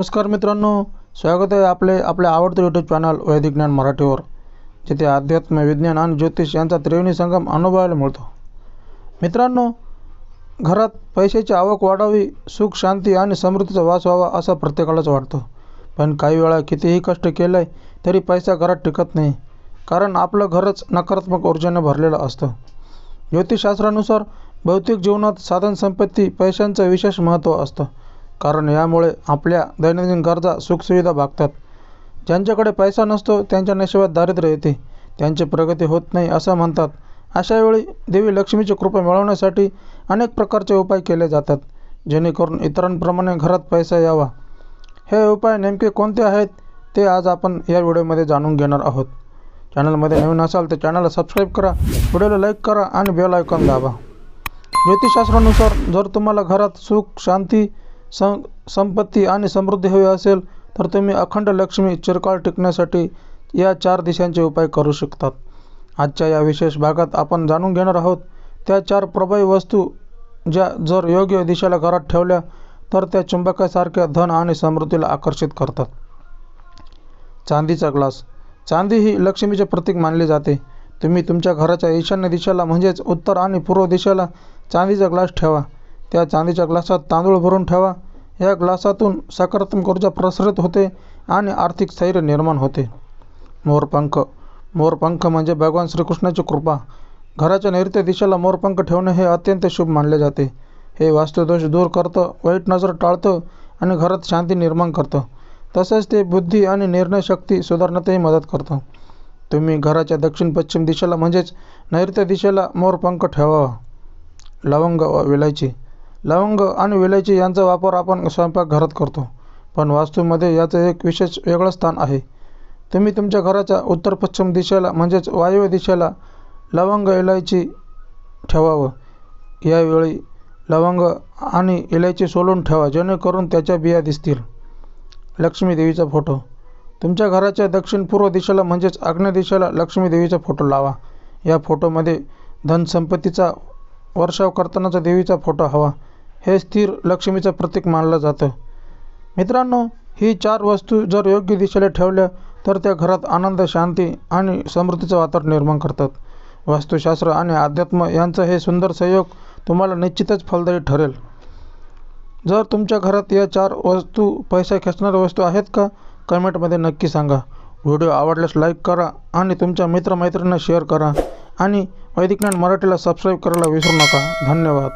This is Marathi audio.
नमस्कार मित्रांनो स्वागत आहे आपले आपल्या आवडते यूट्यूब चॅनल वैदिक ज्ञान मराठीवर जिथे अध्यात्म विज्ञान आणि ज्योतिष यांचा त्रिवेणी संगम अनुभवायला मिळतो. मित्रांनो घरात पैशाची आवक वाढावी सुख शांती आणि समृद्धीचा वास व्हावा असं प्रत्येकालाच वाटतं. पण काही वेळा कितीही कष्ट केलं आहे तरी पैसा घरात टिकत नाही कारण आपलं घरच नकारात्मक ऊर्जेने भरलेलं असतं. ज्योतिषशास्त्रानुसार भौतिक जीवनात साधनसंपत्ती पैशांचं विशेष महत्त्व असतं. कारण यामुळे आपल्या दैनंदिन गरजा सुखसुविधा भागतात. ज्यांच्याकडे पैसा नसतो त्यांच्या नशिबात दारिद्र्य येते. त्यांची प्रगती होत नाही असं म्हणतात. अशावेळी देवी लक्ष्मीची कृपा मिळवण्यासाठी अनेक प्रकारचे उपाय केले जातात जेणेकरून इतरांप्रमाणे घरात पैसा यावा. हे उपाय नेमके कोणते आहेत ते आज आपण या व्हिडिओमध्ये जाणून घेणार आहोत. चॅनलमध्ये नवीन असाल तर चॅनलला सबस्क्राईब करा व्हिडिओला लाईक करा आणि बेल आयकॉन दाबा. ज्योतिषशास्त्रानुसार जर तुम्हाला घरात सुख शांती सं संपत्ती आणि समृद्धी हवी असेल तर तुम्ही अखंड लक्ष्मी चिरकाळ टिकण्यासाठी या चार दिशांचे उपाय करू शकतात. आजच्या या विशेष भागात आपण जाणून घेणार आहोत त्या चार प्रभावी वस्तू ज्या जर योग्य दिशेला घरात ठेवल्या तर त्या चुंबकासारख्या धन आणि समृद्धीला आकर्षित करतात. चांदीचा ग्लास. चांदी ही लक्ष्मीचे प्रतीक मानले जाते. तुम्ही तुमच्या घराच्या ईशान्य दिशेला म्हणजेच उत्तर आणि पूर्व दिशेला चांदीचा ग्लास ठेवा. त्या चांदीच्या ग्लासात तांदूळ भरून ठेवा. या ग्लासातून सकारात्मक ऊर्जा प्रसरित होते आणि आर्थिक स्थैर्य निर्माण होते. मोरपंख. मोरपंख म्हणजे भगवान श्रीकृष्णाची कृपा. घराच्या नैऋत्य दिशेला मोरपंख ठेवणे हे अत्यंत शुभ मानले जाते. हे वास्तुदोष दूर करतं वाईट नजर टाळतं आणि घरात शांती निर्माण करतं. तसेच ते बुद्धी आणि निर्णयशक्ती सुधारण्यातही मदत करतं. तुम्ही घराच्या दक्षिण पश्चिम दिशेला म्हणजेच नैऋत्य दिशेला मोरपंख ठेवावा. लवंग व विलायची. लवंग आणि विलायची यांचा वापर आपण स्वयंपाकघरात करतो. पण वास्तूमध्ये याचं एक विशेष वेगळं स्थान आहे. तुम्ही तुमच्या घराच्या उत्तर पश्चिम दिशेला म्हणजेच वायव्य दिशेला लवंग इलायची ठेवावं. यावेळी लवंग आणि इलायची सोलून ठेवा जेणेकरून त्याच्या बिया दिसतील. लक्ष्मी देवीचा फोटो. तुमच्या घराच्या दक्षिण पूर्व दिशेला म्हणजेच आग्नेय दिशेला लक्ष्मी देवीचा फोटो लावा. या फोटोमध्ये धनसंपत्तीचा वर्षाव करतानाचा देवीचा फोटो हवा. हे स्थिर लक्ष्मीचं प्रतीक मानलं जातं. मित्रांनो ही चार वस्तू जर योग्य दिशेला ठेवल्या तर त्या घरात आनंद शांती आणि समृद्धीचं वातावरण निर्माण करतात. वास्तुशास्त्र आणि अध्यात्म यांचं हे सुंदर संयोग तुम्हाला निश्चितच फलदायी ठरेल. जर तुमच्या घरात या चार वस्तू पैसा खेचणाऱ्या वस्तू आहेत का कमेंटमध्ये नक्की सांगा. व्हिडिओ आवडल्यास लाईक करा आणि तुमच्या मित्रमैत्रिणींना शेअर करा आणि वैदिक ज्ञान मराठीला सबस्क्राईब करायला विसरू नका. धन्यवाद.